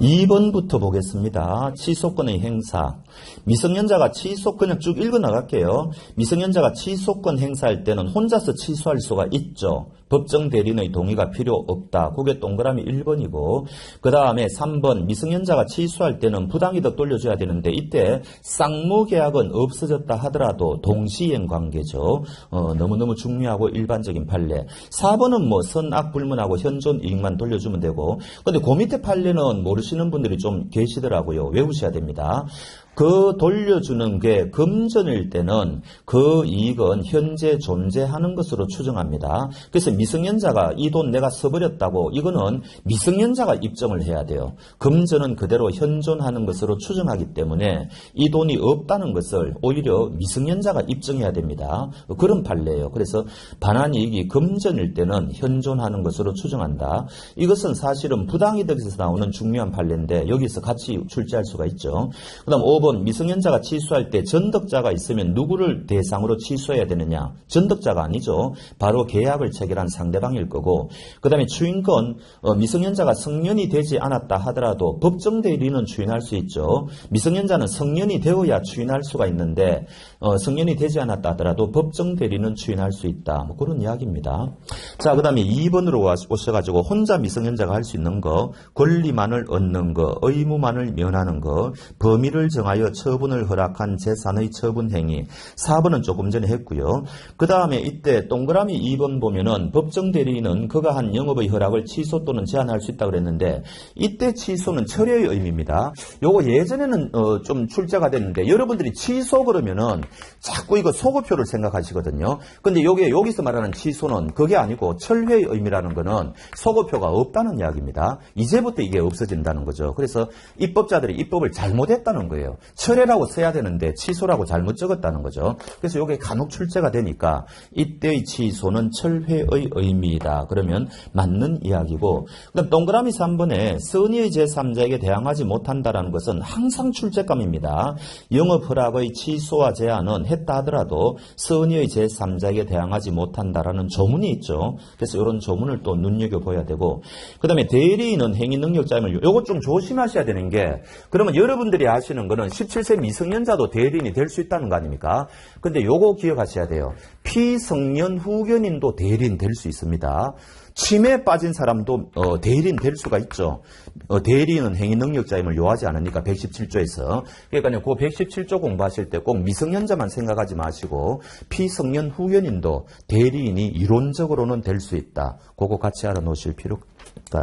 2번부터 보겠습니다. 취소권의 행사. 미성년자가 취소 그냥 쭉 읽어 나갈게요. 미성년자가 취소권 행사할 때는 혼자서 취소할 수가 있죠. 법정 대리인의 동의가 필요 없다. 그게 동그라미 1번이고 그 다음에 3번 미성년자가 취소할 때는 부당이득 돌려줘야 되는데 이때 쌍무계약은 없어졌다 하더라도 동시행 관계죠. 어, 너무너무 중요하고 일반적인 판례. 4번은 뭐 선악 불문하고 현존 이익만 돌려주면 되고 근데 그 밑에 판례는 모르시는 분들이 좀 계시더라고요. 외우셔야 됩니다. 그 돌려주는 게 금전일 때는 그 이익은 현재 존재하는 것으로 추정합니다. 그래서 미성년자가 이 돈 내가 써버렸다고 이거는 미성년자가 입증을 해야 돼요. 금전은 그대로 현존하는 것으로 추정하기 때문에 이 돈이 없다는 것을 오히려 미성년자가 입증해야 됩니다. 그런 판례예요. 그래서 반환 이익이 금전일 때는 현존하는 것으로 추정한다. 이것은 사실은 부당이득에서 나오는 중요한 판례인데 여기서 같이 출제할 수가 있죠. 그 다음 5번 미성년자가 취소할 때 전덕자가 있으면 누구를 대상으로 취소해야 되느냐? 전덕자가 아니죠. 바로 계약을 체결한 상대방일 거고 그 다음에 추인권 어, 미성년자가 성년이 되지 않았다 하더라도 법정 대리는 추인할 수 있죠. 미성년자는 성년이 되어야 추인할 수가 있는데 어, 성년이 되지 않았다 하더라도 법정 대리는 추인할 수 있다. 뭐 그런 이야기입니다. 자, 그 다음에 2번으로 오셔가지고 혼자 미성년자가 할 수 있는 거, 권리만을 얻는 거, 의무만을 면하는 거, 범위를 정하 여 처분을 허락한 재산의 처분 행위. 4번은 조금 전에 했고요. 그 다음에 이때 동그라미 2번 보면은 법정 대리인은 그가 한 영업의 허락을 취소 또는 제한할 수 있다 그랬는데 이때 취소는 철회의 의미입니다. 요거 예전에는 어, 좀 출제가 됐는데 여러분들이 취소 그러면은 자꾸 이거 소급표를 생각하시거든요. 근데 요게 여기서 말하는 취소는 그게 아니고 철회의 의미라는 거는 소급표가 없다는 이야기입니다. 이제부터 이게 없어진다는 거죠. 그래서 입법자들이 입법을 잘못했다는 거예요. 철회라고 써야 되는데 취소라고 잘못 적었다는 거죠. 그래서 요게 간혹 출제가 되니까 이때의 취소는 철회의 의미이다. 그러면 맞는 이야기고 그다음 동그라미 3번에 선의의 제3자에게 대항하지 못한다라는 것은 항상 출제감입니다. 영업 허락의 취소와 제한은 했다 하더라도 선의의 제3자에게 대항하지 못한다라는 조문이 있죠. 그래서 이런 조문을 또 눈여겨봐야 되고 그 다음에 대리인은 행위 능력자임을 요것 좀 조심하셔야 되는 게 그러면 여러분들이 아시는 거는 17세 미성년자도 대리인이 될 수 있다는 거 아닙니까? 근데 요거 기억하셔야 돼요. 피성년 후견인도 대리인 될 수 있습니다. 치매에 빠진 사람도 어, 대리인 될 수가 있죠. 어, 대리인은 행위 능력자임을 요하지 않으니까 117조에서 그러니까 그 117조 공부하실 때 꼭 미성년자만 생각하지 마시고 피성년 후견인도 대리인이 이론적으로는 될 수 있다. 그거 같이 알아놓으실 필요가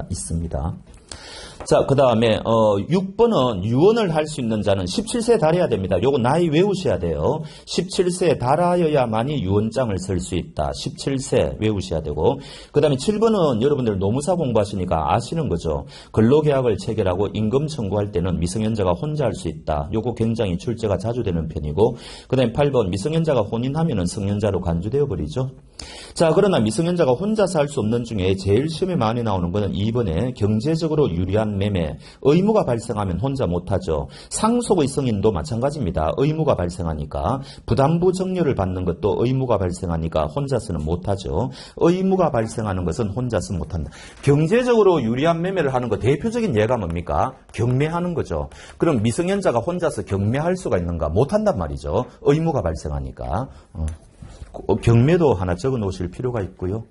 있습니다. 자, 그 다음에, 어, 6번은 유언을 할 수 있는 자는 17세 달해야 됩니다. 요거 나이 외우셔야 돼요. 17세 달하여야만이 유언장을 쓸 수 있다. 17세 외우셔야 되고. 그 다음에 7번은 여러분들 노무사 공부하시니까 아시는 거죠. 근로계약을 체결하고 임금 청구할 때는 미성년자가 혼자 할 수 있다. 요거 굉장히 출제가 자주 되는 편이고. 그 다음에 8번 미성년자가 혼인하면 은 성년자로 간주되어 버리죠. 자, 그러나 미성년자가 혼자서 할 수 없는 중에 제일 시험에 많이 나오는 것은 2번에 경제적으로 유리한 매매, 의무가 발생하면 혼자 못하죠. 상속의 승인도 마찬가지입니다. 의무가 발생하니까 부담부 정려를 받는 것도 의무가 발생하니까 혼자서는 못하죠. 의무가 발생하는 것은 혼자서 못한다. 경제적으로 유리한 매매를 하는 것 대표적인 예가 뭡니까? 경매하는 거죠. 그럼 미성년자가 혼자서 경매할 수가 있는가? 못한단 말이죠. 의무가 발생하니까. 어. 경매도 하나 적어 놓으실 필요가 있고요.